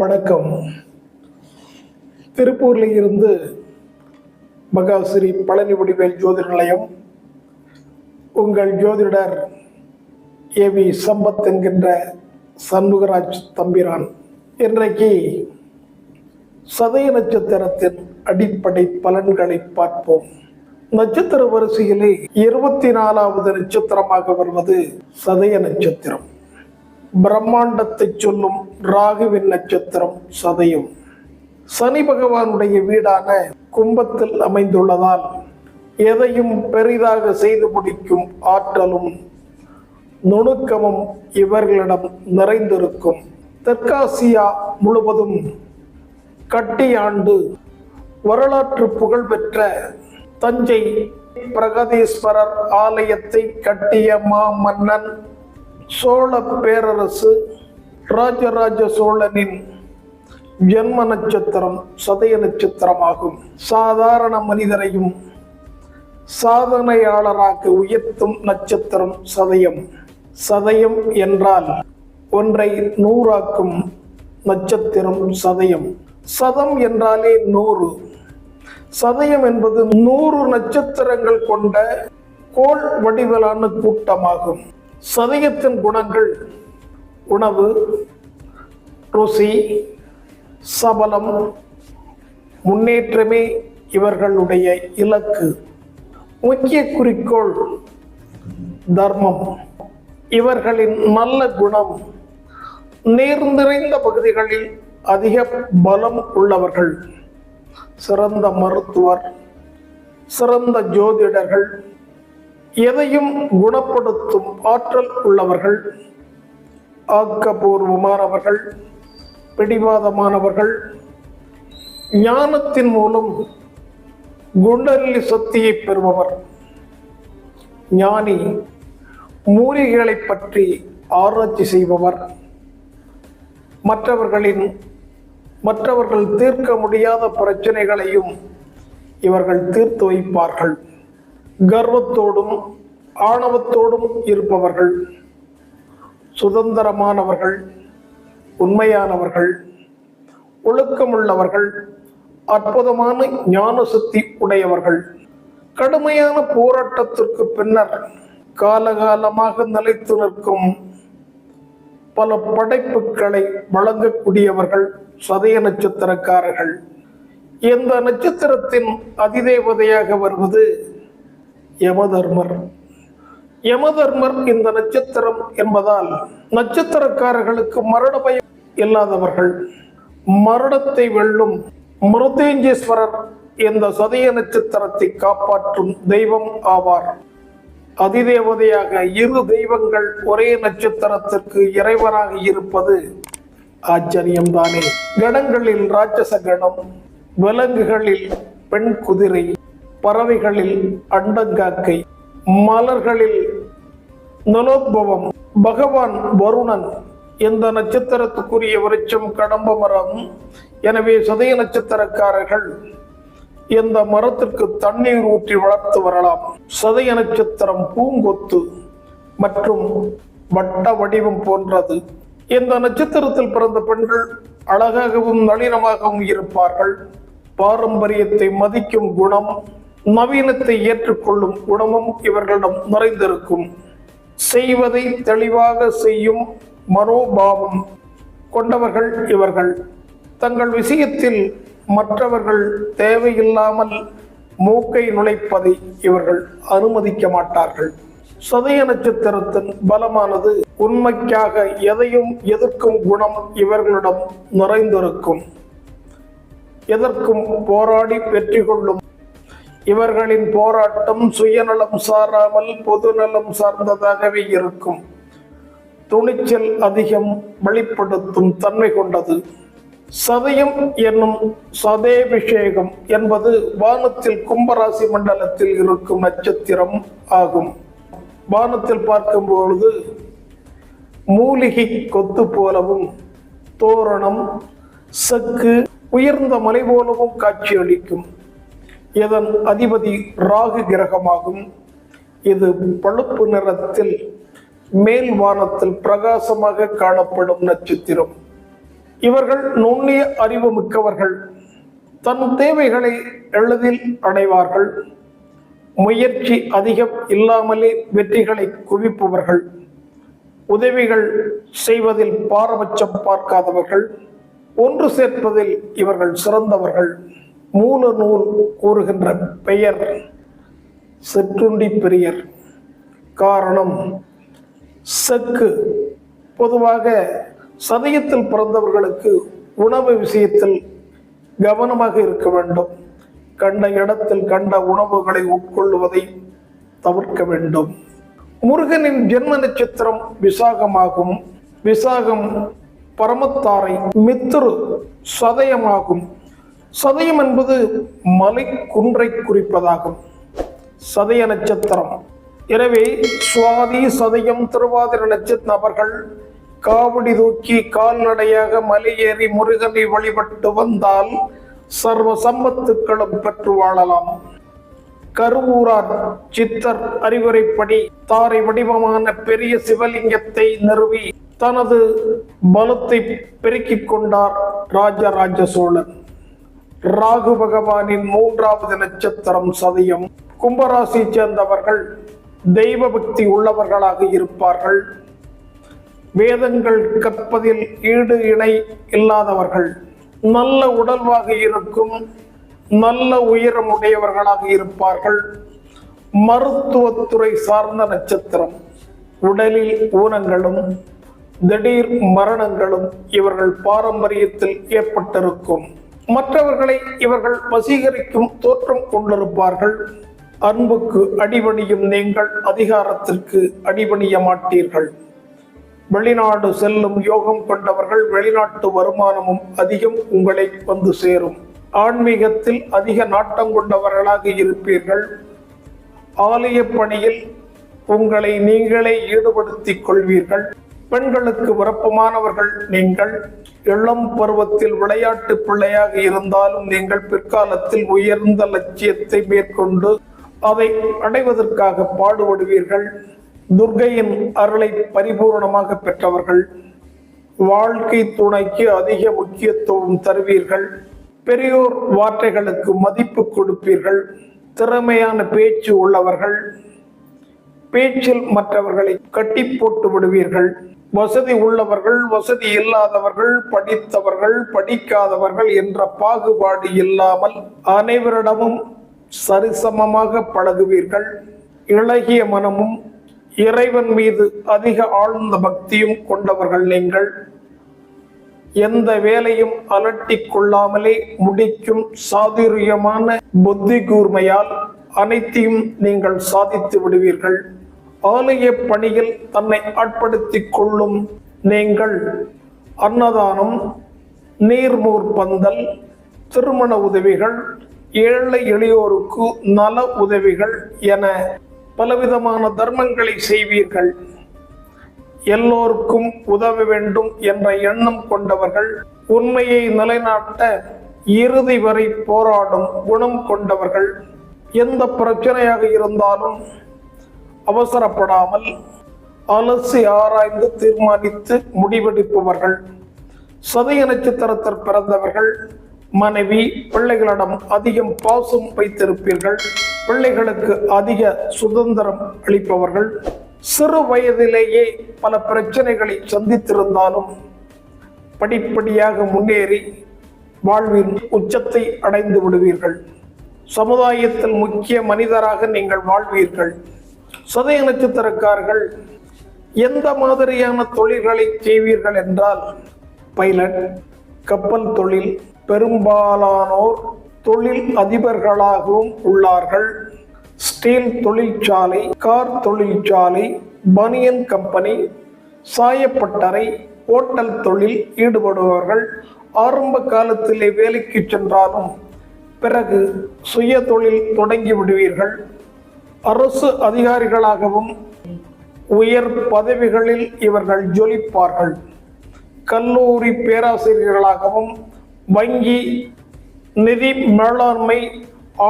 வணக்கம். திருப்பூரில் இருந்து மகாஸ்ரீ பழனி வடிவேல் ஜோதிட நிலையம். உங்கள் ஜோதிடர் ஏவி சம்பத் என்கின்ற சண்முகராஜ் தம்பிரான். இன்றைக்கு சதய நட்சத்திரத்தின் அடிப்படை பலன்களை பார்ப்போம். நட்சத்திர வரிசையிலே இருபத்தி நாலாவது நட்சத்திரமாக வருவது சதய நட்சத்திரம். பிரம்மாண்டத்தை சொல்லும் ராகுவின் நட்சத்திரம் சதயம். சனி பகவானுடைய வீடான கும்பத்தில் அமைந்துள்ளதால் எதையும் பெரிதாக செய்து முடிக்கும் ஆற்றலும் நுணுக்கமும் இவர்களிடம் நிறைந்திருக்கும். தெற்காசியா முழுவதும் கட்டியாண்டு வரலாற்று புகழ்பெற்ற தஞ்சை பிரகதீஸ்வரர் ஆலயத்தை கட்டிய மாமன்னன் சோழ பேரரசு ராஜராஜ சோழனின் ஜென்ம நட்சத்திரம் சதய நட்சத்திரமாகும். சாதாரண மனிதரையும் சாதனையாளராக உயர்த்தும் நட்சத்திரம் சதயம். சதயம் என்றால் ஒன்றை நூறாக்கும் நட்சத்திரம் சதயம். சதம் என்றாலே நூறு. சதயம் என்பது நூறு நட்சத்திரங்கள் கொண்ட கோள் வடிவிலான கூட்டமாகும். சதயத்தின் குணங்கள் உணவு ருசி சபலம் முன்னேற்றமே இவர்களுடைய இலக்கு. முக்கிய குறிக்கோள் தர்மம். இவர்களின் நல்ல குணம் நீர் நிறைந்த பகுதிகளில் அதிக பலம் உள்ளவர்கள். சிறந்த மருத்துவர் சிறந்த ஜோதிடர்கள் எதையும் குணப்படுத்தும் ஆற்றல் உள்ளவர்கள் ஆக்கபூர்வமானவர்கள் பிடிவாதமானவர்கள் ஞானத்தின் மூலம் குண்டலி சக்தியை பெறுபவர். ஞானி மூலிகைகளை பற்றி ஆராய்ச்சி செய்பவர். மற்றவர்களின் மற்றவர்கள் தீர்க்க முடியாத பிரச்சனைகளையும் இவர்கள் தீர்த்து வைப்பார்கள். கர்வத்தோடும் ஆணவத்தோடும் இருப்பவர்கள் சுதந்திரமானவர்கள் உண்மையானவர்கள் ஒழுக்கமுள்ளவர்கள் அற்புதமான ஞான சக்தி உடையவர்கள். கடுமையான போராட்டத்திற்கு பின்னர் காலகாலமாக நிலைத்து நிற்கும் பல படைப்புகளை வழங்கக்கூடியவர்கள் சதய நட்சத்திரக்காரர்கள். இந்த நட்சத்திரத்தின் அதிதேவதையாக வருவது யமதர்மர். யமதர்மர் இந்த நட்சத்திரம் என்பதால் நட்சத்திரக்காரர்களுக்கு மரண பயம் இல்லாதவர்கள். மரணத்தை வெல்லும் மிருதேஞ்சேஸ்வரர் இந்த சதய நட்சத்திரத்தை காப்பாற்றும் தெய்வம் ஆவார். அதிதேவதையாக இரு தெய்வங்கள் ஒரே நட்சத்திரத்திற்கு இறைவனாக இருப்பது ஆச்சரியம்தானே. கணங்களில் ராட்சச கணம் விலங்குகளில் பெண் குதிரை பறவைகளில் அண்டங்காக்கை மலர்களில் நலோத்பவம் பகவான் வருணன் இந்த நட்சத்திரத்துக்குரிய விருட்சம் கடம்ப மரம் எனவே சதய நட்சத்திரக்காரர்கள் இந்த மரத்திற்கு தண்ணீர் ஊற்றி வளர்த்து வரலாம்? சதய நட்சத்திரம் பூங்கொத்து மற்றும் வட்ட வடிவம் போன்றது. இந்த நட்சத்திரத்தில் பிறந்த பெண்கள் அழகாகவும் நளினமாகவும் இருப்பார்கள்? பாரம்பரியத்தை மதிக்கும் குணம் நவீனத்தை ஏற்றுக்கொள்ளும் குணமும் இவர்களிடம் நிறைந்திருக்கும். செய்வதை தெளிவாக செய்யும் மனோபாவம் கொண்டவர்கள் இவர்கள். தங்கள் விஷயத்தில் மற்றவர்கள் தேவையில்லாமல் மூக்கை நுழைப்பதை இவர்கள் அனுமதிக்க மாட்டார்கள். சதய நட்சத்திரத்தின் பலமானது உண்மைக்காக எதையும் எதிர்க்கும் குணம் இவர்களிடம் நிறைந்திருக்கும். எதற்கும் போராடி வெற்றி கொள்ளும் இவர்களின் போராட்டம் சுயநலம் சாராமல் பொதுநலம் சார்ந்ததாகவே இருக்கும். துணிச்சல் அதிகம் வெளிப்படுத்தும் தன்மை கொண்டது. சதயம் என்னும் சதேபிஷேகம் என்பது வானத்தில் கும்பராசி மண்டலத்தில் இருக்கும் நட்சத்திரம் ஆகும். வானத்தில் பார்க்கும் பொழுது மூலிகை கொத்து போலவும் தோரணம் செக்கு உயர்ந்த மலை போலவும் காட்சியளிக்கும். இதன் அதிபதி ராகு கிரகமாகும்? இது பழுப்பு நிறத்தில் மேல் வானத்தில் பிரகாசமாக காணப்படும் நட்சத்திரம். இவர்கள் நுண்ணிய அறிவு மிக்கவர்கள் தன் தேவைகளை எளிதில் அடைவார்கள். முயற்சி அதிகம் இல்லாமலே வெற்றிகளை குவிப்பவர்கள். உதவிகள் செய்வதில் பாரபட்சம் பார்க்காதவர்கள். ஒன்று சேர்ப்பதில் இவர்கள் சிறந்தவர்கள். மூல நூல் கூறுகின்ற பெயர் சிற்றுண்டி பெரியர். காரணம் செக்கு. பொதுவாக சதயத்தில் பிறந்தவர்களுக்கு உணவு விஷயத்தில் கவனமாக இருக்க வேண்டும். கண்ட இடத்தில் கண்ட உணவுகளை உட்கொள்வதை தவிர்க்க வேண்டும். முருகனின் ஜென்ம நட்சத்திரம் விசாகமாகும். விசாகம் பரமத்தாரை மித்துரு சதயமாகும். சதயம் என்பது மலை குன்றை குறிப்பதாகும். சதய நட்சத்திரம். எனவே சுவாதி சதயம் திருவாதிர நட்சத்திர நபர்கள் காவடி தூக்கி கால்நடையாக மலையேறி முருகனை வழிபட்டு வந்தால் சர்வ சம்பத்துக்களும் பெற்று வாழலாம். கருவூரார் சித்தர் அறிவுரைப்படி தாரை வடிவமான பெரிய சிவலிங்கத்தை நிறுவி தனது பலத்தை பெருக்கிக் கொண்டார் ராஜராஜ சோழன். ராகு பகவானின் மூன்றாவது நட்சத்திரம் சதயம். கும்பராசி சேர்ந்தவர்கள் தெய்வ பக்தி உள்ளவர்களாக இருப்பார்கள். வேதங்கள் கற்பதில் ஈடு இணை இல்லாதவர்கள். நல்ல உடல்வாக இருக்கும் நல்ல உயரம் உடையவர்களாக இருப்பார்கள். மருத்துவத்துறை சார்ந்த நட்சத்திரம். உடலில் ஊனங்களும் திடீர் மரணங்களும் இவர்கள் பாரம்பரியத்தில் ஏற்பட்டிருக்கும். மற்றவர்களை இவர்கள் வசீகரிக்கும் தோற்றம் கொண்டிருப்பார்கள். அன்புக்கு அடிபணியும் நீங்கள் அதிகாரத்திற்கு அடிபணிய மாட்டீர்கள். வெளிநாடு செல்லும் யோகம் கொண்டவர்கள் வெளிநாட்டு வருமானமும் அதிகம் உங்களை வந்து சேரும். ஆன்மீகத்தில் அதிக நாட்டம் கொண்டவர்களாக இருப்பீர்கள். ஆலய பணியில் உங்களை நீங்களே ஈடுபடுத்திக் கொள்வீர்கள். பெண்களுக்கு விருப்பமானவர்கள் நீங்கள் இளம் பருவத்தில் விளையாட்டு பிள்ளையாக இருந்தாலும் நீங்கள் பிற்காலத்தில் உயர்ந்த லட்சியத்தை மேற்கொண்டு அதை அடைவதற்காக பாடுபடுவீர்கள். துர்கையின் அருளை பரிபூர்ணமாக பெற்றவர்கள் வாழ்க்கை துணைக்கு அதிக முக்கியத்துவம் தருவீர்கள். பெரியோர் வார்த்தைகளுக்கு மதிப்பு கொடுப்பீர்கள். திறமையான பேச்சு உள்ளவர்கள். பேச்சில் மற்றவர்களை கட்டி போட்டு விடுவீர்கள். வசதி உள்ளவர்கள் வசதி இல்லாதவர்கள் படித்தவர்கள் படிக்காதவர்கள் என்ற பாகுபாடு இல்லாமல் அனைவரிடமும் சரிசமமாக பழகுவீர்கள். இளகிய மனமும் இறைவன் மீது அதிக ஆழ்ந்த பக்தியும் கொண்டவர்கள் நீங்கள். எந்த வேலையும் அலட்டி கொள்ளாமலே முடிக்கும் சாதுரியமான புத்தி கூர்மையால் அனைத்தையும் நீங்கள் சாதித்து விடுவீர்கள். ஆலய பணியில் தன்னை ஆட்படுத்திக் கொள்ளும் நீங்கள். அன்னதானம் நீர்மூர் பந்தல் திருமண உதவிகள் ஏழை எளியோருக்கு நல உதவிகள் என பலவிதமான தர்மங்களை செய்வீர்கள். எல்லோருக்கும் உதவ வேண்டும் என்ற எண்ணம் கொண்டவர்கள் உண்மையை நிலைநாட்ட இறுதி வரை போராடும் குணம் கொண்டவர்கள். எந்த பிரச்சனையாக இருந்தாலும் அவசரப்படாமல் அலசி ஆராய்ந்து தீர்மானித்து முடிவெடுப்பவர்கள். சதய நட்சத்திரத்தில் பிறந்தவர்கள் மனைவி பிள்ளைகளிடம் அதிகம் பாசம் வைத்திருப்பீர்கள். பிள்ளைகளுக்கு அதிக சுதந்திரம் அளிப்பவர்கள். சிறு வயதிலேயே பல பிரச்சனைகளை சந்தித்திருந்தாலும் படிப்படியாக முன்னேறி வாழ்வின் உச்சத்தை அடைந்து விடுவீர்கள். சமுதாயத்தில் முக்கிய மனிதராக நீங்கள் வாழ்வீர்கள். சதய நட்சத்திரக்காரர்கள் எந்த மாதிரியான தொழில்களை செய்வீர்கள் என்றால் பைலட் கப்பல் தொழில் பெரும்பாலானோர் தொழில் அதிபர்களாகவும் உள்ளார்கள். ஸ்டீல் தொழிற்சாலை கார் தொழிற்சாலை பனியன் கம்பெனி சாயப்பட்டறை ஓட்டல் தொழில் ஈடுபடுபவர்கள் ஆரம்ப காலத்திலே வேலைக்கு சென்றாலும் பிறகு சுய தொழில் தொடங்கி விடுவீர்கள். அரசு அதிகாரிகளாகவும் உயர் பதவிகளில் இவர்கள் ஜொலிப்பார்கள். கல்லூரி பேராசிரியர்களாகவும் வங்கி நிதி மேலாண்மை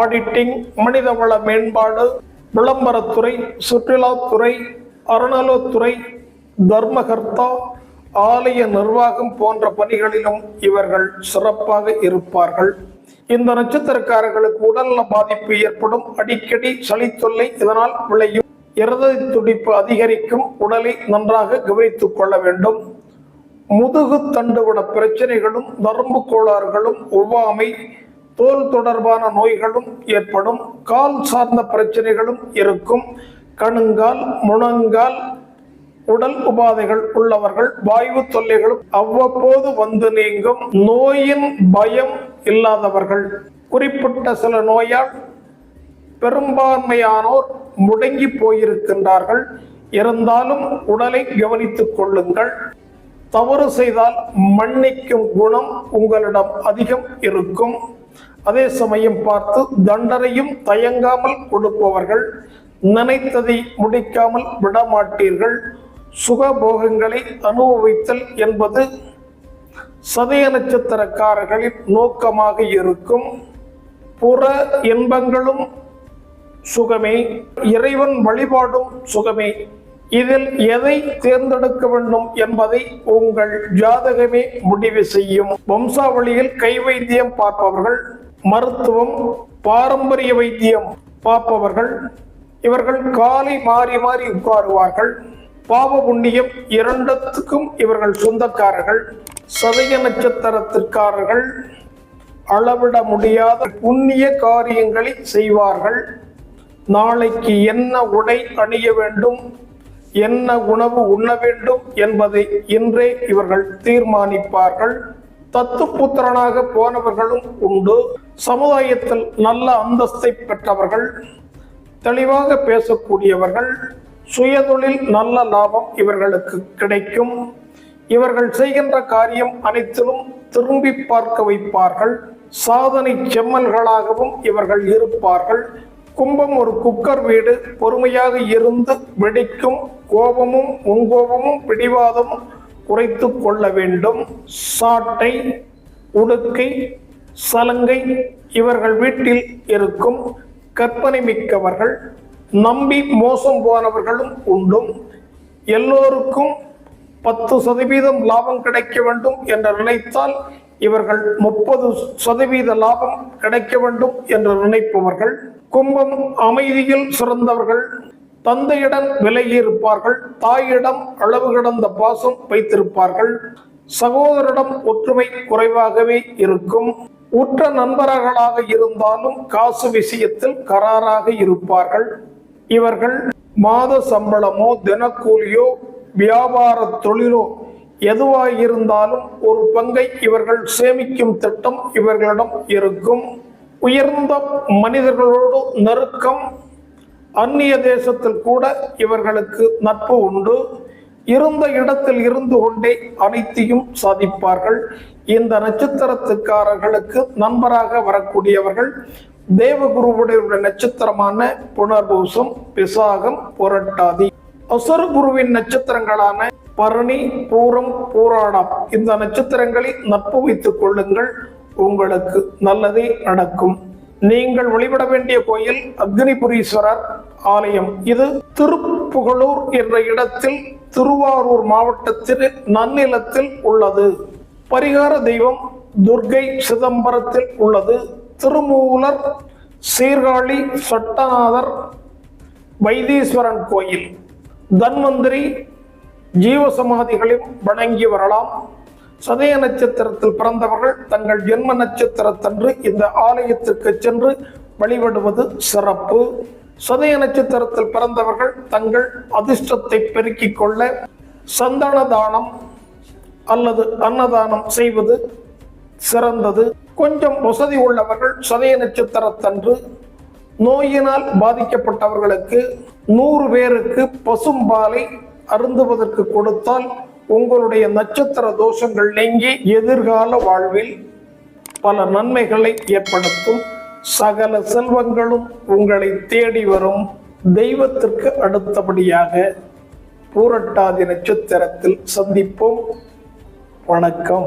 ஆடிட்டிங் மனிதவள மேம்பாடு விளம்பரத்துறை சுற்றுலாத்துறை அறநலத்துறை தர்மகர்த்தா ஆலய நிர்வாகம் போன்ற பணிகளிலும் இவர்கள் சிறப்பாக இருப்பார்கள். இந்த நட்சத்திரக்காரர்களுக்கு உடல்நல பாதிப்பு ஏற்படும். அடிக்கடி சளி தொல்லை இதனால் விளையும். இருதய துடிப்பு அதிகரிக்கும். உடலை நன்றாக கவனித்துக் கொள்ள வேண்டும். முதுகு தண்டுவிட பிரச்சனைகளும் நரம்பு கோளாறுகளும் ஒவ்வாமை தோல் தொடர்பான நோய்களும் ஏற்படும். கால் சார்ந்த பிரச்சனைகளும் இருக்கும். கணுங்கால் முழங்கால் உடல் உபாதைகள் உள்ளவர்கள் வாயு தொல்லைகளும் அவ்வப்போது வந்து நீங்கும் நோயின் பயம் இல்லாதவர்கள். குறிப்பிட்ட சில நோயால் பெரும்பான்மையானோர் முடங்கி போயிருக்கின்றார்கள். இருந்தாலும் உடலை கவனித்துக் கொள்ளுங்கள். தவறு செய்தால் மன்னிக்கும் குணம் உங்களிடம் அதிகம் இருக்கும். அதே சமயம் பார்த்து தண்டனையும் தயங்காமல் கொடுப்பவர்கள். நினைத்ததை முடிக்காமல் விடமாட்டீர்கள். சுகபோகங்களை அனுபவித்தல் என்பது சதய நட்சத்திரக்காரர்களின் நோக்கமாக இருக்கும். புற இன்பங்களும் சுகமே இறைவன் வழிபாடும் சுகமே. இதில் எதை தேர்ந்தெடுக்க வேண்டும் என்பதை உங்கள் ஜாதகமே முடிவு செய்யும். வம்சாவளியில் கை வைத்தியம் பார்ப்பவர்கள் மருத்துவம் பாரம்பரிய வைத்தியம் பார்ப்பவர்கள் இவர்கள் காலை மாறி மாறி உட்காருவார்கள். பாவ புண்ணியம் இரண்டத்துக்கும் இவர்கள் சொந்தக்காரர்கள். சதய நட்சத்திரத்திற்காரர்கள் அளவிட முடியாத புண்ணிய காரியங்களை செய்வார்கள். நாளைக்கு என்ன உடை அணிய வேண்டும் என்ன உணவு உண்ண வேண்டும் என்பதை இன்றே இவர்கள் தீர்மானிப்பார்கள். தத்துப்புத்திரனாக போனவர்களும் உண்டு. சமுதாயத்தில் நல்ல அந்தஸ்தை பெற்றவர்கள் தெளிவாக பேசக்கூடியவர்கள் சுயதொழில் நல்ல லாபம் இவர்களுக்கு கிடைக்கும். இவர்கள் செய்கின்ற காரியம் அனைத்திலும் திரும்பி பார்க்க வைப்பார்கள். சாதனை செம்மல்களாகவும் இவர்கள் இருப்பார்கள். கும்பம் ஒரு குக்கர் வீடு பொறுமையாக இருந்து வெடிக்கும் கோபமும் முன்கோபமும் பிடிவாதமும் குறைத்து கொள்ள வேண்டும். சாட்டை உடுக்கை சலங்கை இவர்கள் வீட்டில் இருக்கும் கற்பனை மிக்கவர்கள். நம்பி மோசம் போனவர்களும் உண்டும். எல்லோருக்கும் பத்து சதவீதம் லாபம் கிடைக்க வேண்டும் என்று நினைத்தால் இவர்கள் முப்பது சதவீத லாபம் கிடைக்க வேண்டும் என்று நினைப்பவர்கள் கும்பம் அமைதியில் சிறந்தவர்கள் தந்தையிடம் விலகி இருப்பார்கள் தாயிடம் அளவு கடந்த பாசம் வைத்திருப்பார்கள் சகோதரிடம் ஒற்றுமை குறைவாகவே இருக்கும் உற்ற நண்பர்களாக இருந்தாலும் காசு விஷயத்தில் கராராக இருப்பார்கள். இவர்கள் மாத சம்பளமோ தினக்கூலியோ வியாபார தொழிலோ எதுவாக இருந்தாலும் ஒரு பங்கை இவர்கள் சேமிக்கும் திட்டம் இவர்களிடம் இருக்கும். உயர்ந்த மனிதர்களோடு நெருக்கம் அந்நிய தேசத்தில் கூட இவர்களுக்கு நட்பு உண்டு. இருந்த இடத்தில் இருந்து கொண்டே அனைத்தையும் சாதிப்பார்கள். இந்த நட்சத்திரத்துக்காரர்களுக்கு நண்பராக வரக்கூடியவர்கள் தேவகுருவுடைய நட்சத்திரமான புனர்பூசம் பிசாகம் புரட்டாதி. அசுர குருவின் நட்சத்திரங்களான பரணி பூரம் பூராடம். இந்த நட்சத்திரங்களை நட்பு வைத்துக் கொள்ளுங்கள். உங்களுக்கு நல்லதே நடக்கும். நீங்கள் வழிபட வேண்டிய கோயில் அக்னிபுரீஸ்வரர் ஆலயம். இது திருப்புகழூர் என்ற இடத்தில் திருவாரூர் மாவட்டத்தில் நன்னிலத்தில் உள்ளது. பரிகார தெய்வம் துர்கை சிதம்பரத்தில் உள்ளது. திருமூலர் சீர்காழி சட்டநாதர் வைத்தீஸ்வரன் கோயில். தன்வந்திரி ஜீவசமாதிகளில் வணங்கி வரலாம். சதய நட்சத்திரத்தில் பிறந்தவர்கள் தங்கள் ஜென்ம நட்சத்திரத்தன்று இந்த ஆலயத்திற்கு சென்று வழிபடுவது சிறப்பு. சதய நட்சத்திரத்தில் பிறந்தவர்கள் தங்கள் அதிர்ஷ்டத்தை பெருக்கிக் கொள்ள சந்தன தானம் அல்லது அன்னதானம் செய்வது சிறந்தது. கொஞ்சம் வசதி உள்ளவர்கள் சதய நட்சத்திரத்தன்று நோயினால் பாதிக்கப்பட்டவர்களுக்கு நூறு பேருக்கு பசும்பாலை அருந்துவதற்கு கொடுத்தால் உங்களுடைய நட்சத்திர தோஷங்கள் நீங்கி எதிர்கால வாழ்வில் பல நன்மைகளை ஏற்படுத்தும். சகல செல்வங்களும் உங்களை தேடி வரும். தெய்வத்திற்கு அடுத்தபடியாக பூரட்டாதி நட்சத்திரத்தில் சந்திப்போம். வணக்கம்.